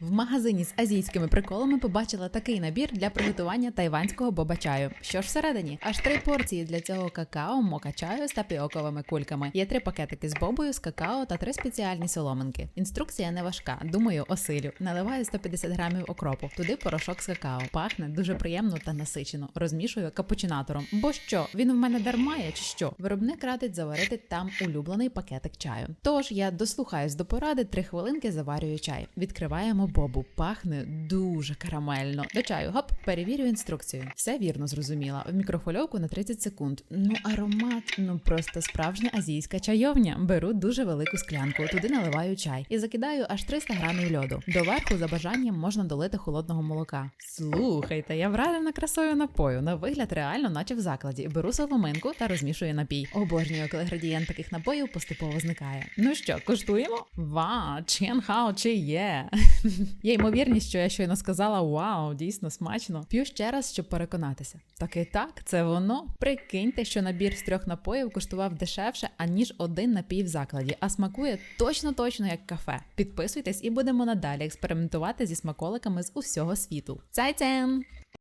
В магазині з азійськими приколами побачила такий набір для приготування тайванського боба-чаю. Що ж всередині? Аж три порції для цього какао, мока чаю з тапіоковими кульками. Є три пакетики з бобою, з какао та три спеціальні соломинки. Інструкція не важка. Думаю, осилю. Наливаю 150 грамів окропу. Туди порошок з какао. Пахне дуже приємно та насичено. Розмішую капучинатором. Бо що, він в мене дармає чи що? Виробник радить заварити там улюблений пакетик чаю. Тож я дослухаюсь до поради, три хвилинки заварюю чай. Відкриваємо бобу. Пахне дуже карамельно. До чаю, гоп, перевірю інструкцію. Все вірно зрозуміла. В мікрохвильовку на 30 секунд. Ну, аромат, ну просто справжня азійська чайовня. Беру дуже велику склянку, туди наливаю чай і закидаю аж 300 грамів льоду. Доверху, за бажанням, можна долити холодного молока. Слухайте, я вражена красою напою. На вигляд реально, наче в закладі. Беру соломинку та розмішую напій. Обожнюю, коли градієнт таких напоїв поступово зникає. Ну що, куштуємо? Ва, ченхао чи є. Є ймовірність, що я щойно сказала вау, дійсно смачно. П'ю ще раз, щоб переконатися. Так і так, це воно. Прикиньте, що набір з трьох напоїв коштував дешевше, аніж один напій в закладі, а смакує точно точно як кафе. Підписуйтесь і будемо надалі експериментувати зі смаколиками з усього світу. Цайцен!